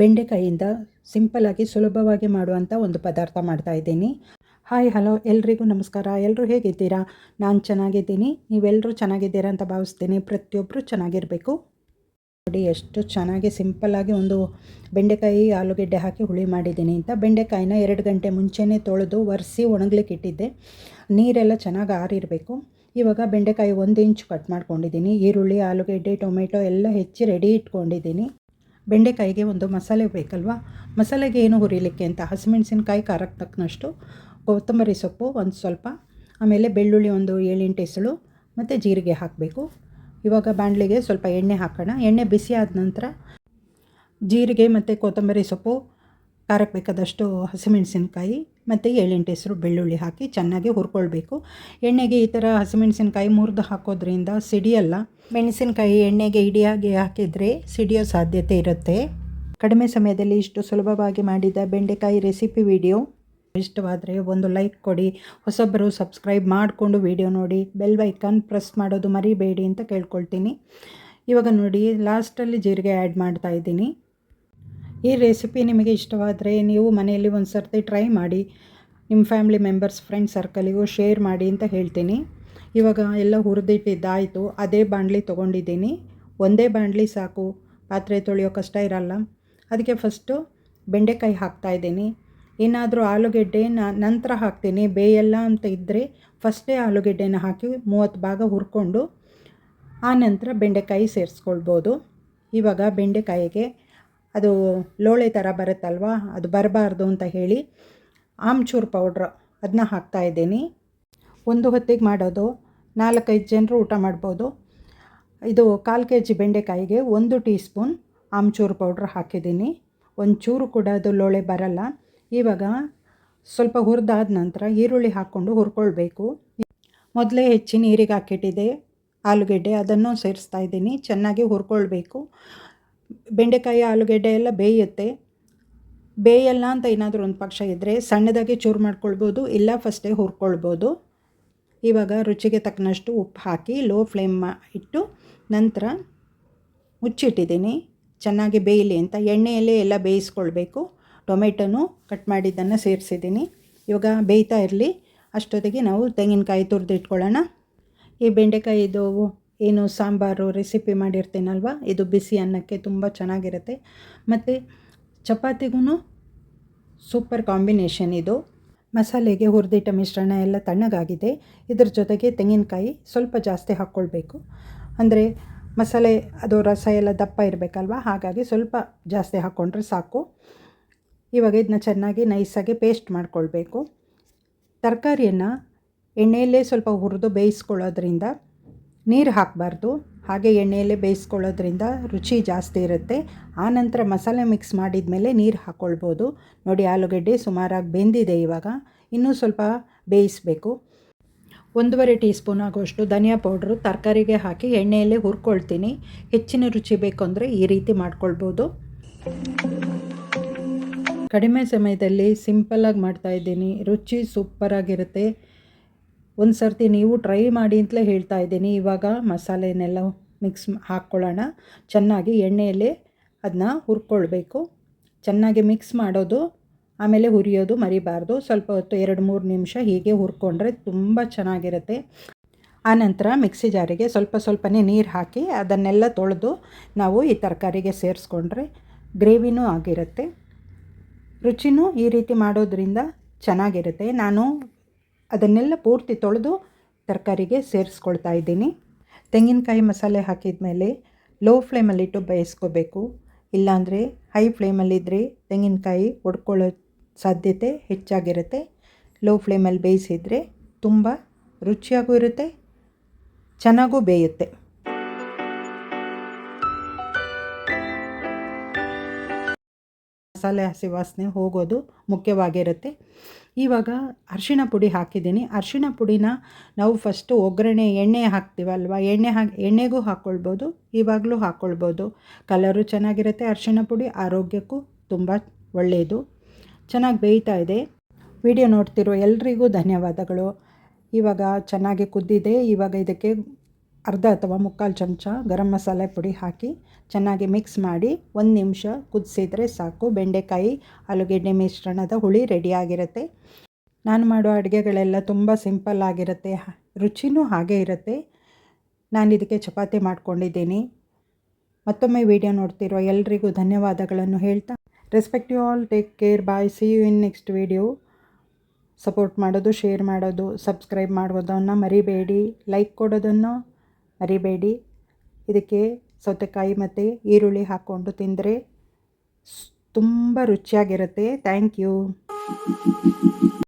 ಬೆಂಡೆಕಾಯಿಯಿಂದ ಸಿಂಪಲ್ಲಾಗಿ ಸುಲಭವಾಗಿ ಮಾಡುವಂಥ ಒಂದು ಪದಾರ್ಥ ಮಾಡ್ತಾ ಇದ್ದೀನಿ. ಹಾಯ್, ಹಲೋ, ಎಲ್ರಿಗೂ ನಮಸ್ಕಾರ. ಎಲ್ಲರೂ ಹೇಗಿದ್ದೀರಾ? ನಾನು ಚೆನ್ನಾಗಿದ್ದೀನಿ. ನೀವೆಲ್ಲರೂ ಚೆನ್ನಾಗಿದ್ದೀರಾ ಅಂತ ಭಾವಿಸ್ತೀನಿ. ಪ್ರತಿಯೊಬ್ಬರು ಚೆನ್ನಾಗಿರಬೇಕು. ನೋಡಿ, ಎಷ್ಟು ಚೆನ್ನಾಗಿ ಸಿಂಪಲ್ಲಾಗಿ ಒಂದು ಬೆಂಡೆಕಾಯಿ ಆಲೂಗೆಡ್ಡೆ ಹಾಕಿ ಹುಳಿ ಮಾಡಿದ್ದೀನಿ ಅಂತ. ಬೆಂಡೆಕಾಯಿನ ಎರಡು ಗಂಟೆ ಮುಂಚೆನೇ ತೊಳೆದು ಒರೆಸಿ ಒಣಗ್ಲಿಕ್ಕೆ ಇಟ್ಟಿದ್ದೆ. ನೀರೆಲ್ಲ ಚೆನ್ನಾಗಿ ಆರಿರಬೇಕು. ಇವಾಗ ಬೆಂಡೆಕಾಯಿ ಒಂದು ಇಂಚು ಕಟ್ ಮಾಡ್ಕೊಂಡಿದ್ದೀನಿ. ಈರುಳ್ಳಿ, ಆಲೂಗೆಡ್ಡೆ, ಟೊಮೆಟೊ ಎಲ್ಲ ಹೆಚ್ಚಿ ರೆಡಿ ಇಟ್ಕೊಂಡಿದ್ದೀನಿ. ಬೆಂಡೆಕಾಯಿಗೆ ಒಂದು ಮಸಾಲೆ ಬೇಕಲ್ವಾ? ಮಸಾಲೆಗೆ ಏನು ಹುರಿಲಿಕ್ಕೆ ಅಂತ? ಹಸಿಮೆಣಸಿನ್ಕಾಯಿ, ಖಾರಕ್ಕೆ ತಕ್ಕನಷ್ಟು ಕೊತ್ತಂಬರಿ ಸೊಪ್ಪು ಒಂದು ಸ್ವಲ್ಪ, ಆಮೇಲೆ ಬೆಳ್ಳುಳ್ಳಿ ಒಂದು ಏಳೆಂಟು ಎಸಳು ಮತ್ತು ಜೀರಿಗೆ ಹಾಕಬೇಕು. ಇವಾಗ ಬಾಣಲಿಗೆ ಸ್ವಲ್ಪ ಎಣ್ಣೆ ಹಾಕೋಣ. ಎಣ್ಣೆ ಬಿಸಿ ಆದ ನಂತರ ಜೀರಿಗೆ ಮತ್ತು ಕೊತ್ತಂಬರಿ ಸೊಪ್ಪು, ಖಾರಕ್ಕೆ ಬೇಕಾದಷ್ಟು ಹಸಿಮೆಣಸಿನ್ಕಾಯಿ ಮತ್ತು ಏಳೆಂಟು ಹೆಸರು ಬೆಳ್ಳುಳ್ಳಿ ಹಾಕಿ ಚೆನ್ನಾಗಿ ಹುರ್ಕೊಳ್ಬೇಕು. ಎಣ್ಣೆಗೆ ಈ ಥರ ಹಸಿಮೆಣಸಿನ್ಕಾಯಿ ಮುರಿದು ಹಾಕೋದ್ರಿಂದ ಸಿಡಿಯಲ್ಲ, ಮೆಣಸಿನಕಾಯಿ ಎಣ್ಣೆಗೆ ಇಡಿಯಾಗಿ ಹಾಕಿದರೆ ಸಿಡಿಯೋ ಸಾಧ್ಯತೆ ಇರುತ್ತೆ. ಕಡಿಮೆ ಸಮಯದಲ್ಲಿ ಇಷ್ಟು ಸುಲಭವಾಗಿ ಮಾಡಿದ ಬೆಂಡೆಕಾಯಿ ರೆಸಿಪಿ ವಿಡಿಯೋ. ಇಷ್ಟವಾದರೆ ಒಂದು ಲೈಕ್ ಕೊಡಿ, ಹೊಸೊಬ್ಬರು ಸಬ್ಸ್ಕ್ರೈಬ್ ಮಾಡಿಕೊಂಡು ವಿಡಿಯೋ ನೋಡಿ, ಬೆಲ್ ಐಕಾನ್ ಪ್ರೆಸ್ ಮಾಡೋದು ಮರಿಬೇಡಿ ಅಂತ ಕೇಳ್ಕೊಳ್ತೀನಿ. ಇವಾಗ ನೋಡಿ, ಲಾಸ್ಟಲ್ಲಿ ಜೀರಿಗೆ ಆ್ಯಡ್ ಮಾಡ್ತಾ ಇದ್ದೀನಿ. ಈ ರೆಸಿಪಿ ನಿಮಗೆ ಇಷ್ಟವಾದರೆ ನೀವು ಮನೆಯಲ್ಲಿ ಒಂದು ಸರ್ತಿ ಟ್ರೈ ಮಾಡಿ ನಿಮ್ಮ ಫ್ಯಾಮಿಲಿ ಮೆಂಬರ್ಸ್ ಫ್ರೆಂಡ್ ಸರ್ಕಲಿಗೂ ಶೇರ್ ಮಾಡಿ ಅಂತ ಹೇಳ್ತೀನಿ. ಇವಾಗ ಎಲ್ಲ ಹುರಿದಿಟ್ಟಿದ್ದಾಯಿತು, ಅದೇ ಬಾಣಲಿ ತೊಗೊಂಡಿದ್ದೀನಿ. ಒಂದೇ ಬಾಣಲಿ ಸಾಕು, ಪಾತ್ರೆ ತೊಳೆಯೋ ಕಷ್ಟ ಇರಲ್ಲ. ಅದಕ್ಕೆ ಫಸ್ಟು ಬೆಂಡೆಕಾಯಿ ಹಾಕ್ತಾಯಿದ್ದೀನಿ ಏನಾದರೂ ಆಲೂಗೆಡ್ಡೆ ನಂತರ ಹಾಕ್ತೀನಿ. ಬೇಯಲ್ಲ ಅಂತ ಇದ್ದರೆ ಫಸ್ಟೇ ಆಲೂಗೆಡ್ಡೆನ ಹಾಕಿ ಮೂವತ್ತು ಭಾಗ ಹುರ್ಕೊಂಡು ಆನಂತರ ಬೆಂಡೆಕಾಯಿ ಸೇರಿಸ್ಕೊಳ್ಬೋದು. ಇವಾಗ ಬೆಂಡೆಕಾಯಿಗೆ ಅದು ಲೋಳೆ ಥರ ಬರುತ್ತಲ್ವ, ಅದು ಬರಬಾರ್ದು ಅಂತ ಹೇಳಿ ಆಮ್ಚೂರು ಪೌಡ್ರ್ ಅದನ್ನ ಹಾಕ್ತಾಯಿದ್ದೀನಿ ಒಂದು ಹೊತ್ತಿಗೆ ಮಾಡೋದು, ನಾಲ್ಕೈದು ಜನರು ಊಟ ಮಾಡ್ಬೋದು. ಇದು ಕಾಲು ಕೆ ಜಿ ಬೆಂಡೆಕಾಯಿಗೆ ಒಂದು ಟೀ ಸ್ಪೂನ್ ಆಮ್ಚೂರು ಪೌಡ್ರ್ ಹಾಕಿದ್ದೀನಿ. ಒಂಚೂರು ಕೂಡ ಅದು ಲೋಳೆ ಬರಲ್ಲ. ಇವಾಗ ಸ್ವಲ್ಪ ಹುರಿದಾದ ನಂತರ ಈರುಳ್ಳಿ ಹಾಕ್ಕೊಂಡು ಹುರ್ಕೊಳ್ಬೇಕು. ಮೊದಲೇ ಹೆಚ್ಚಿ ನೀರಿಗೆ ಹಾಕಿಟ್ಟಿದೆ ಆಲೂಗೆಡ್ಡೆ ಅದನ್ನು ಸೇರಿಸ್ತಾ ಇದ್ದೀನಿ, ಚೆನ್ನಾಗಿ ಹುರ್ಕೊಳ್ಬೇಕು. ಬೆಂಡೆಕಾಯಿ, ಆಲೂಗೆಡ್ಡೆ ಎಲ್ಲ ಬೇಯುತ್ತೆ. ಬೇಯಲ್ಲ ಅಂತ ಏನಾದರೂ ಒಂದು ಪಕ್ಷ ಇದ್ದರೆ ಸಣ್ಣದಾಗಿ ಚೂರು ಮಾಡ್ಕೊಳ್ಬೋದು, ಇಲ್ಲ ಫಸ್ಟೇ ಹುರ್ಕೊಳ್ಬೋದು. ಇವಾಗ ರುಚಿಗೆ ತಕ್ಕನಷ್ಟು ಉಪ್ಪು ಹಾಕಿ ಲೋ ಫ್ಲೇಮ್ ಇಟ್ಟು ನಂತರ ಮುಚ್ಚಿಟ್ಟಿದ್ದೀನಿ. ಚೆನ್ನಾಗಿ ಬೇಯಲಿ ಅಂತ. ಎಣ್ಣೆಯಲ್ಲೇ ಎಲ್ಲ ಬೇಯಿಸ್ಕೊಳ್ಬೇಕು. ಟೊಮೆಟೊನು ಕಟ್ ಮಾಡಿದ್ದನ್ನು ಸೇರಿಸಿದ್ದೀನಿ. ಇವಾಗ ಬೇಯ್ತಾ ಇರಲಿ. ಅಷ್ಟೊತ್ತಿಗೆ ನಾವು ತೆಂಗಿನಕಾಯಿ ತುರಿದಿಟ್ಕೊಳ್ಳೋಣ. ಈ ಬೆಂಡೆಕಾಯಿದು ಏನು ಸಾಂಬಾರು ರೆಸಿಪಿ ಮಾಡಿರ್ತೀನಲ್ವ? ಇದು ಬಿಸಿ ಅನ್ನಕ್ಕೆ ತುಂಬ ಚೆನ್ನಾಗಿರುತ್ತೆ. ಮತ್ತು ಚಪಾತಿಗೂ ಸೂಪರ್ ಕಾಂಬಿನೇಷನ್ ಇದು. ಮಸಾಲೆಗೆ ಹುರಿದಿಟ್ಟ ಮಿಶ್ರಣ ಎಲ್ಲ ತಣ್ಣಗಾಗಿದೆ. ಇದ್ರ ಜೊತೆಗೆ ತೆಂಗಿನಕಾಯಿ ಸ್ವಲ್ಪ ಜಾಸ್ತಿ ಹಾಕ್ಕೊಳ್ಬೇಕು. ಅಂದರೆ ಮಸಾಲೆ, ಅದು ರಸ ಎಲ್ಲ ದಪ್ಪ ಇರಬೇಕಲ್ವ? ಹಾಗಾಗಿ ಸ್ವಲ್ಪ ಜಾಸ್ತಿ ಹಾಕ್ಕೊಂಡ್ರೆ ಸಾಕು. ಇವಾಗ ಇದನ್ನ ಚೆನ್ನಾಗಿ ನೈಸಾಗಿ ಪೇಸ್ಟ್ ಮಾಡ್ಕೊಳ್ಬೇಕು. ತರಕಾರಿಯನ್ನು ಎಣ್ಣೆಯಲ್ಲೇ ಸ್ವಲ್ಪ ಹುರಿದು ಬೇಯಿಸ್ಕೊಳ್ಳೋದ್ರಿಂದ ನೀರು ಹಾಕಬಾರ್ದು. ಹಾಗೆ ಎಣ್ಣೆಯಲ್ಲೇ ಬೇಯಿಸ್ಕೊಳ್ಳೋದ್ರಿಂದ ರುಚಿ ಜಾಸ್ತಿ ಇರುತ್ತೆ. ಆನಂತರ ಮಸಾಲೆ ಮಿಕ್ಸ್ ಮಾಡಿದ ಮೇಲೆ ನೀರು ಹಾಕ್ಕೊಳ್ಬೋದು ನೋಡಿ, ಆಲೂಗಡ್ಡೆ ಸುಮಾರಾಗಿ ಬೆಂದಿದೆ ಇವಾಗ. ಇನ್ನೂ ಸ್ವಲ್ಪ ಬೇಯಿಸಬೇಕು. ಒಂದೂವರೆ ಟೀ ಸ್ಪೂನ್ ಆಗುವಷ್ಟು ಧನಿಯಾ ಪೌಡ್ರು ತರಕಾರಿಗೆ ಹಾಕಿ ಎಣ್ಣೆಯಲ್ಲೇ ಹುರ್ಕೊಳ್ತೀನಿ. ಹೆಚ್ಚಿನ ರುಚಿ ಬೇಕು ಅಂದರೆ ಈ ರೀತಿ ಮಾಡ್ಕೊಳ್ಬೋದು. ಕಡಿಮೆ ಸಮಯದಲ್ಲಿ ಸಿಂಪಲ್ಲಾಗಿ ಮಾಡ್ತಾಯಿದ್ದೀನಿ ರುಚಿ ಸೂಪರಾಗಿರುತ್ತೆ. ಒಂದು ಸರ್ತಿ ನೀವು ಟ್ರೈ ಮಾಡಿ ಅಂತಲೇ ಹೇಳ್ತಾ ಇದ್ದೀನಿ. ಇವಾಗ ಮಸಾಲೆನೆಲ್ಲ ಮಿಕ್ಸ್ ಹಾಕ್ಕೊಳ್ಳೋಣ. ಚೆನ್ನಾಗಿ ಎಣ್ಣೆಯಲ್ಲಿ ಅದನ್ನ ಹುರ್ಕೊಳ್ಬೇಕು. ಚೆನ್ನಾಗಿ ಮಿಕ್ಸ್ ಮಾಡೋದು, ಆಮೇಲೆ ಹುರಿಯೋದು ಮರಿಬಾರ್ದು. ಸ್ವಲ್ಪ ಹೊತ್ತು ಎರಡು, ಮೂರು ನಿಮಿಷ ಹೀಗೆ ಹುರ್ಕೊಂಡ್ರೆ ತುಂಬ ಚೆನ್ನಾಗಿರುತ್ತೆ. ಆನಂತರ ಮಿಕ್ಸಿ ಜಾರಿಗೆ ಸ್ವಲ್ಪ ಸ್ವಲ್ಪನೇ ನೀರು ಹಾಕಿ ಅದನ್ನೆಲ್ಲ ತೊಳೆದು ನಾವು ಈ ತರಕಾರಿಗೆ ಸೇರಿಸ್ಕೊಂಡ್ರೆ ಗ್ರೇವಿನೂ ಆಗಿರುತ್ತೆ. ರುಚಿನೂ ಈ ರೀತಿ ಮಾಡೋದ್ರಿಂದ ಚೆನ್ನಾಗಿರುತ್ತೆ. ನಾನು ಅದನ್ನೆಲ್ಲ ಪೂರ್ತಿ ತೊಳೆದು ತರಕಾರಿಗೆ ಸೇರಿಸ್ಕೊಳ್ತಾ ಇದ್ದೀನಿ. ತೆಂಗಿನಕಾಯಿ ಮಸಾಲೆ ಹಾಕಿದ ಮೇಲೆ ಲೋ ಫ್ಲೇಮಲ್ಲಿಟ್ಟು ಬೇಯಿಸ್ಕೋಬೇಕು. ಇಲ್ಲಾಂದರೆ ಹೈ ಫ್ಲೇಮಲ್ಲಿದ್ದರೆ ತೆಂಗಿನಕಾಯಿ ಒಡ್ಕೊಳ್ಳೋ ಸಾಧ್ಯತೆ ಹೆಚ್ಚಾಗಿರುತ್ತೆ. ಲೋ ಫ್ಲೇಮಲ್ಲಿ ಬೇಯಿಸಿದರೆ ತುಂಬ ರುಚಿಯಾಗೂ ಇರುತ್ತೆ, ಚೆನ್ನಾಗೂ ಬೇಯುತ್ತೆ. ಮಸಾಲೆ ಹಸಿ ವಾಸನೆ ಹೋಗೋದು ಮುಖ್ಯವಾಗಿರುತ್ತೆ. ಇವಾಗ ಅರಿಶಿಣ ಪುಡಿ ಹಾಕಿದ್ದೀನಿ. ಅರಿಶಿಣ ಪುಡಿನ ನಾವು ಫಸ್ಟು ಒಗ್ಗರಣೆ ಎಣ್ಣೆ ಹಾಕ್ತೀವಲ್ವ? ಎಣ್ಣೆ ಹಾಕಿ, ಎಣ್ಣೆಗೂ ಹಾಕ್ಕೊಳ್ಬೋದು ಇವಾಗಲೂ ಹಾಕ್ಕೊಳ್ಬೋದು ಕಲರು ಚೆನ್ನಾಗಿರುತ್ತೆ ಅರಿಶಿಣ ಪುಡಿ, ಆರೋಗ್ಯಕ್ಕೂ ತುಂಬ ಒಳ್ಳೆಯದು ಚೆನ್ನಾಗಿ ಬೇಯ್ತಾ ಇದೆ. ವಿಡಿಯೋ ನೋಡ್ತಿರೋ ಎಲ್ರಿಗೂ ಧನ್ಯವಾದಗಳು. ಇವಾಗ ಚೆನ್ನಾಗಿ ಕುದ್ದಿದೆ. ಇವಾಗ ಇದಕ್ಕೆ ಅರ್ಧ ಅಥವಾ ಮುಕ್ಕಾಲು ಚಮಚ ಗರಂ ಮಸಾಲೆ ಪುಡಿ ಹಾಕಿ ಚೆನ್ನಾಗಿ ಮಿಕ್ಸ್ ಮಾಡಿ ಒಂದು ನಿಮಿಷ ಕುದಿಸಿದರೆ ಸಾಕು. ಬೆಂಡೆಕಾಯಿ, ಆಲೂಗೆಡ್ಡೆ ಮಿಶ್ರಣದ ಹುಳಿ ರೆಡಿಯಾಗಿರುತ್ತೆ ನಾನು ಮಾಡೋ ಅಡುಗೆಗಳೆಲ್ಲ ತುಂಬ ಸಿಂಪಲ್ ಆಗಿರುತ್ತೆ. ರುಚಿನೂ ಹಾಗೇ ಇರುತ್ತೆ. ನಾನು ಇದಕ್ಕೆ ಚಪಾತಿ ಮಾಡ್ಕೊಂಡಿದ್ದೀನಿ. ಮತ್ತೊಮ್ಮೆ ವಿಡಿಯೋ ನೋಡ್ತಿರೋ ಎಲ್ರಿಗೂ ಧನ್ಯವಾದಗಳನ್ನು ಹೇಳ್ತಾ respect you all take care bye see you in next video support ಮಾಡೋದು ಶೇರ್ ಮಾಡೋದು ಸಬ್ಸ್ಕ್ರೈಬ್ ಮಾಡೋದನ್ನು ಮರಿಬೇಡಿ. ಲೈಕ್ ಕೊಡೋದನ್ನು ಮರಿಬೇಡಿ. ಇದಕ್ಕೆ ಸೌತೆಕಾಯಿ ಮತ್ತು ಈರುಳ್ಳಿ ಹಾಕ್ಕೊಂಡು ತಿಂದರೆ ತುಂಬ ರುಚಿಯಾಗಿರುತ್ತೆ. Thank you.